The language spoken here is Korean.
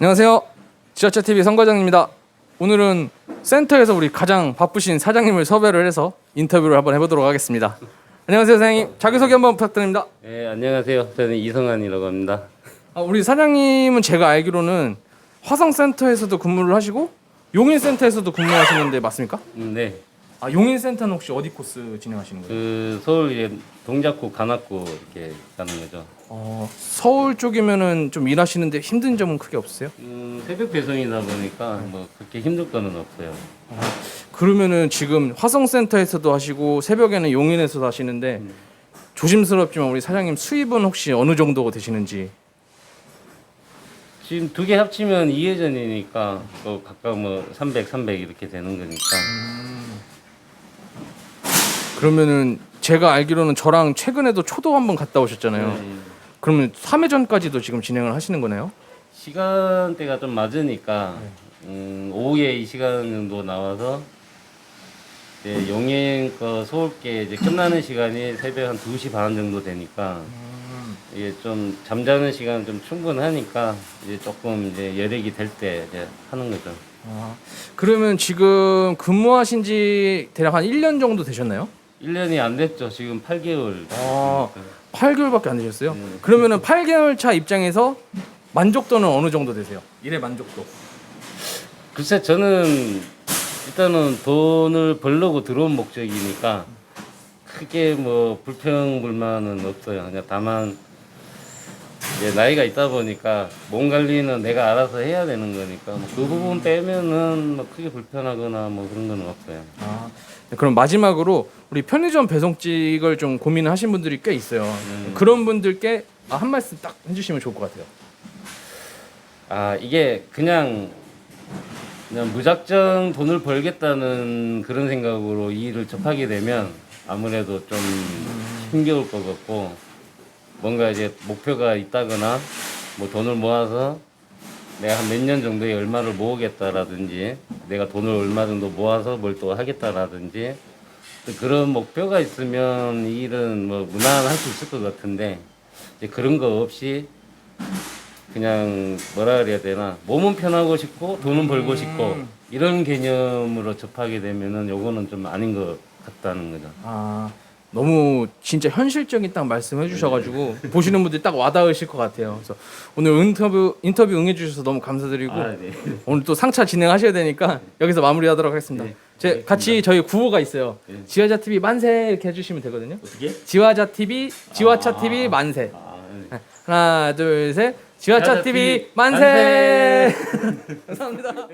안녕하세요. 지하철 TV 성과장입니다. 오늘은 센터에서 우리 가장 바쁘신 사장님을 섭외를 해서 인터뷰를 한번 해보도록 하겠습니다. 안녕하세요, 사장님. 자기소개 한번 부탁드립니다. 네, 안녕하세요. 저는 이성환이라고 합니다. 아, 우리 사장님은 제가 알기로는 화성센터에서도 근무를 하시고 용인센터에서도 근무하시는데 맞습니까? 음, 네, 아, 용인센터는 혹시 어디 코스 진행하시는 거예요? 그 서울 이제 동작구, 관악구 이렇게 가는 거죠. 어, 서울 쪽이면은 좀 일하시는데 힘든 점은 크게 없으세요? 음, 새벽 배송이다 보니까 뭐 그렇게 힘들 거는 없어요. 그러면은 지금 화성센터에서도 하시고 새벽에는 용인에서도 하시는데 조심스럽지만 우리 사장님 수입은 혹시 어느 정도 되시는지 지금 두 개 합치면 2회전이니까 또 각각 뭐 300, 300 이렇게 되는 거니까. 그러면은 제가 알기로는 저랑 최근에도 초도 한번 갔다 오셨잖아요. 네, 그러면 3회전까지도 지금 진행을 하시는 거네요? 시간대가 좀 맞으니까 음, 오후에 이 시간 정도 나와서 이제 용인 거 서울께 이제 끝나는 시간이 새벽 한 2시 반 정도 되니까 이게 좀 잠자는 시간 좀 충분하니까 이제 조금 이제 여력이 될 때 이제 하는 거죠. 아, 그러면 지금 근무하신 지 대략 한 1년 정도 되셨나요? 1년이 안 됐죠. 지금 8개월. 아, 8개월밖에 안 되셨어요? 네. 그러면은 8개월 차 입장에서 만족도는 어느 정도 되세요? 일의 만족도. 글쎄 저는 일단은 돈을 벌려고 들어온 목적이니까 크게 뭐 불평 불만은 없어요. 그냥 다만 이제 나이가 있다 보니까 몸 관리는 내가 알아서 해야 되는 거니까 뭐그 부분 빼면은 뭐 크게 불편하거나 뭐 그런 건 없어요. 아, 네, 그럼 마지막으로 우리 편의점 배송직을 좀 고민하신 분들이 꽤 있어요. 음. 그런 분들께 아, 한 말씀 딱 해주시면 좋을 것 같아요. 아 이게 그냥 그냥 무작정 돈을 벌겠다는 그런 생각으로 이 일을 접하게 되면 아무래도 좀 힘겨울 것 같고 뭔가 이제 목표가 있다거나 뭐 돈을 모아서 내가 한 몇 년 정도에 얼마를 모으겠다라든지 내가 돈을 얼마 정도 모아서 뭘 또 하겠다라든지 또 그런 목표가 있으면 이 일은 뭐 무난할 수 있을 것 같은데 이제 그런 거 없이 그냥 뭐라 그래야 되나 몸은 편하고 싶고 돈은 벌고 싶고 이런 개념으로 접하게 되면은 요거는 좀 아닌 것 같다는 거죠. 아, 너무 진짜 현실적인 딱 말씀해 주셔가지고 보시는 분들이 딱 와닿으실 것 같아요. 그래서 오늘 인터뷰 인터뷰 응해 주셔서 너무 감사드리고 아, 네. 오늘 또 상차 진행하셔야 되니까 여기서 마무리하도록 하겠습니다. 네, 제 같이 저희 구호가 있어요. 네. 지화자 TV 만세 이렇게 해주시면 되거든요. 어떻게? 지화자 TV, 지화차 TV 만세. 아, 네. 하나, 둘, 셋. 지화차 지화자 TV TV 만세. 감사합니다.